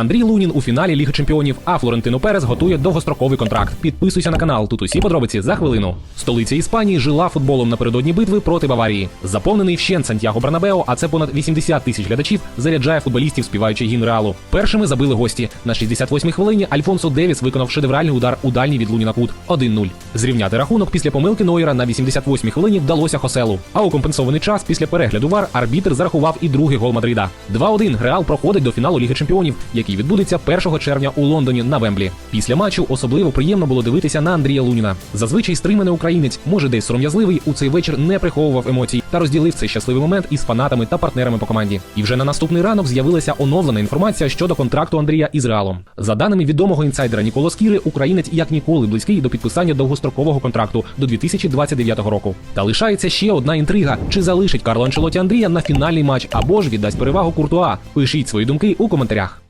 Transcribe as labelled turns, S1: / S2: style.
S1: Андрій Лунін у фіналі Ліги Чемпіонів, а Флорентино Перес готує довгостроковий контракт. Підписуйся на канал. Тут усі подробиці за хвилину. Столиця Іспанії жила футболом напередодні битви проти Баварії. Заповнений вщент Сантьяго Бернабео, а це понад 80 тисяч глядачів, заряджає футболістів, співаючи гімн Реалу. Першими забили гості. На 68-й хвилині Альфонсо Девіс виконав шедевральний удар у дальній від Луніна кут 1-0. Зрівняти рахунок після помилки Нойера на 88-й хвилині вдалося Хоселу. А у компенсований час після перегляду вар арбітр зарахував і другий гол Мадрида. 2-1 Реал проходить до фіналу Ліги Чемпіонів, який відбудеться 1 червня у Лондоні на Вемблі. Після матчу особливо приємно було дивитися на Андрія Луніна. Зазвичай стриманий українець, може десь сором'язливий, у цей вечір не приховував емоцій та розділив цей щасливий момент із фанатами та партнерами по команді. І вже на наступний ранок з'явилася оновлена інформація щодо контракту Андрія із Реалом. За даними відомого інсайдера Ніколо Скіри, українець як ніколи близький до підписання довгострокового контракту до 2029 року. Та лишається ще одна інтрига: чи залишить Карло Анчелоті Андрія на фінальний матч або ж віддасть перевагу Куртуа. Пишіть свої думки у коментарях.